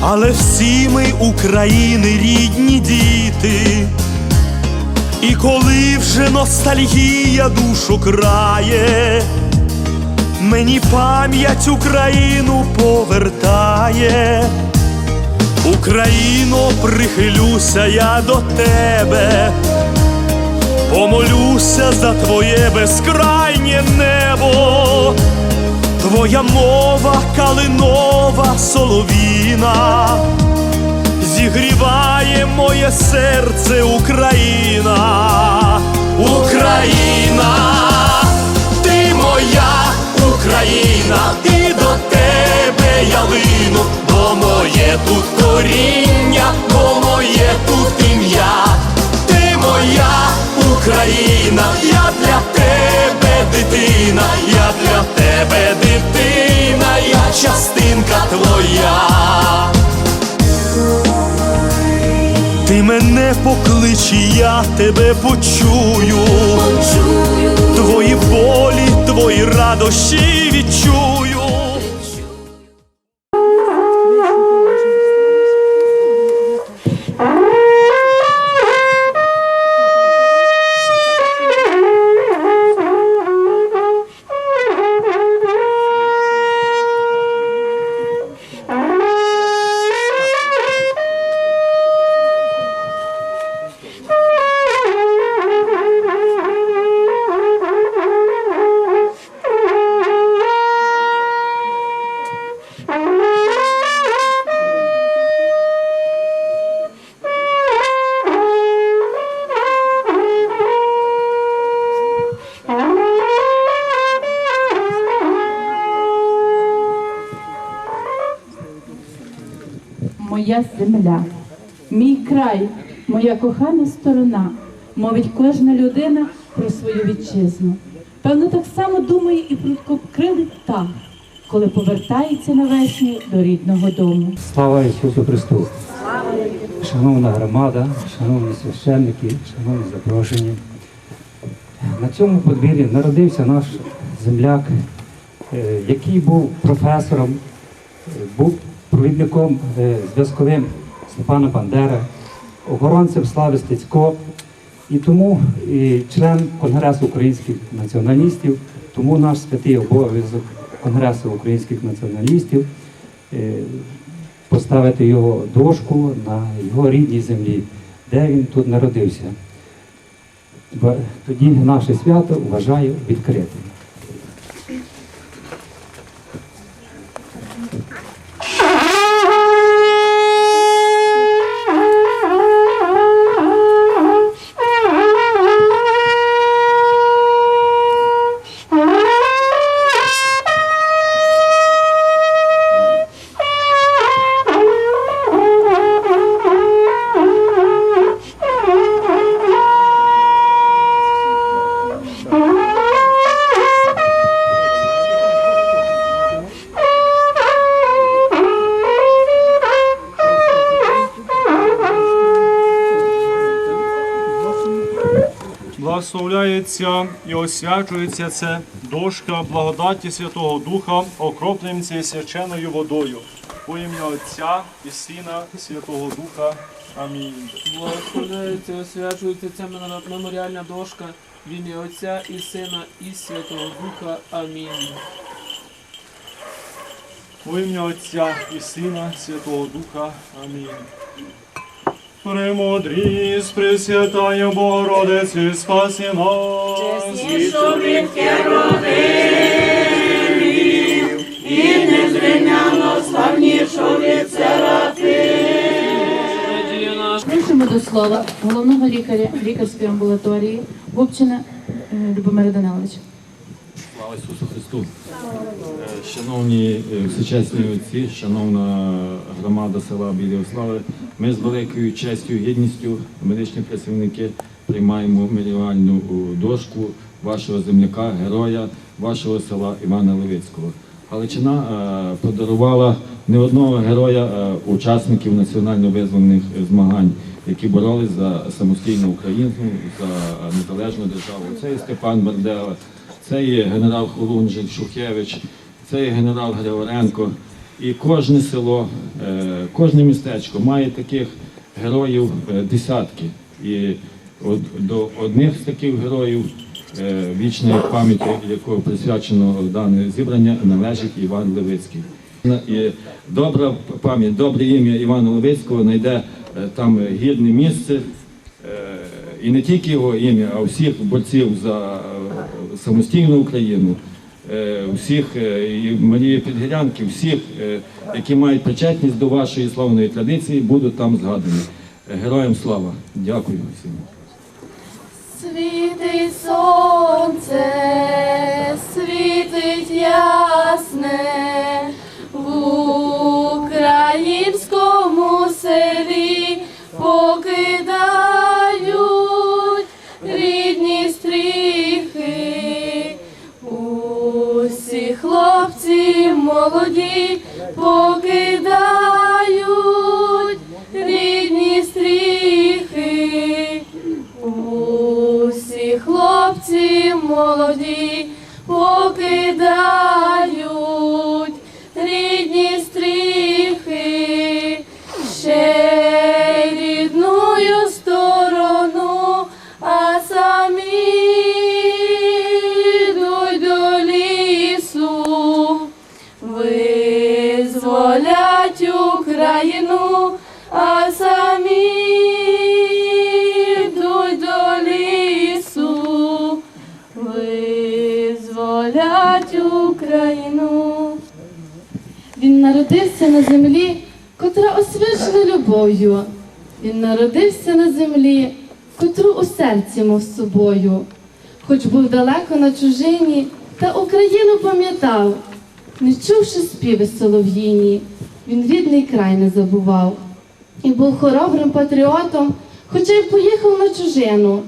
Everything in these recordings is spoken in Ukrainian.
але всі ми України рідні діти. І коли вже ностальгія душу крає, мені пам'ять Україну повертає. Україно, прихилюся я до тебе, помолюся за твоє безкрайнє небо, твоя мова калинова соловіна, зігріває моє серце Україна, Україна, ти моя Україна, і до тебе я лину, бо моє тут коріння, бо моє тут ім'я, ти моя Україна, я для тебе дитина, твоя. Ти мене поклич, і я тебе почую. Твої болі, твої радощі відчую. Моя земля, мій край, моя кохана сторона, мовить кожна людина про свою вітчизну. Певно, так само думає і круткокрилий птах, коли повертається навесні до рідного дому. Слава Ісусу Христу! Шановна громада, шановні священники, шановні запрошені. На цьому подвір'ї народився наш земляк, е, який був професором, е, був провідником е, зв'язковим Степана Бандера, охоронцем Слави Стецько, і тому і член Конгресу українських націоналістів, тому наш святий обов'язок Конгресу українських націоналістів е, поставити його дошку на його рідній землі, де він тут народився. Тоді наше свято вважаю відкритим. Благословляється і освячується це дошка благодаті Святого Духа, окропленим цією свяченою водою. У ім'я Отця і Сина і Святого Духа. Амінь. Благословляється, і освячується ця меморіальна дошка в ім'я Отця і Сина і Святого Духа. Амінь. У ім'я Отця і Сина, Святого Духа. Амінь. Премудрість, Пресвятая Богородиці, спаси нас. Надія наша. Прийшимо до слова головного лікаря лікарської амбулаторії Губчина е, Любомира Даниловича. Слава Ісусу Христу! Е, Шановні е, всечесні отці, шановна громада села Білої Слави, ми з великою честю і гідністю, медичні працівники, приймаємо меморіальну е, дошку вашого земляка, героя вашого села Івана Левицького. Галичина подарувала не одного героя учасників національно-визвольних змагань, які боролись за самостійну Україну, за незалежну державу. Це і Степан Бандера, це є генерал Хорунжий Шухевич, це є генерал Григоренко. І кожне село, Е, Кожне містечко має таких героїв е, десятки. І до одних з таких героїв е, вічної пам'яті, якого присвячено дане зібрання, належить Іван Левицький. І добра пам'ять, добре ім'я Івана Левицького знайде там гідне місце. І не тільки його ім'я, а всіх борців за самостійну Україну, е, всіх е, Марії Підгірянки, всіх, е, які мають причетність до вашої славної традиції, будуть там згадані. Героям слава! Дякую всім. Світить сонце, світить ясне народився на землі, котра освячена любов'ю. Він народився на землі, котру у серці мов собою. Хоч був далеко на чужині, та Україну пам'ятав, не чувши співи солов'їні, він рідний край не забував. І був хоробрим патріотом, хоча й поїхав на чужину,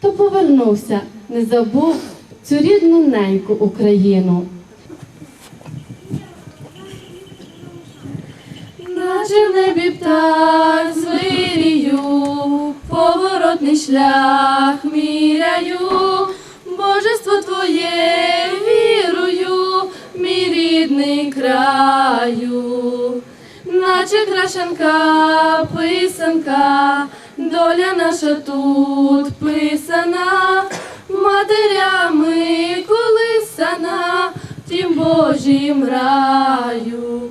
то повернувся, не забув цю рідну неньку Україну. Наче в небі птах звирію, поворотний шлях міряю, божество твоє вірую, мій рідний краю, наче крашенка писанка, доля наша тут писана, матерями колисана, в тім Божім раю.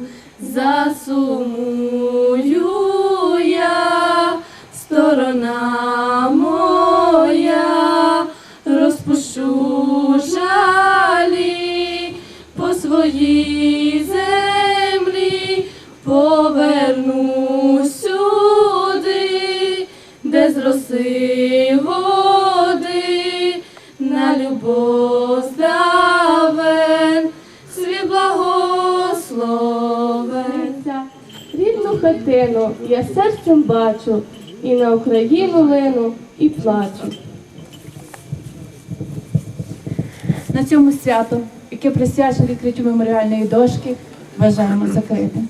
Засумую я, сторона моя, розпушу жалі по своїй землі, поверну хатину я серцем бачу, і на Україну лину, і плачу. На цьому свято, яке присвячено відкриттю меморіальної дошки, вважаємо закритим.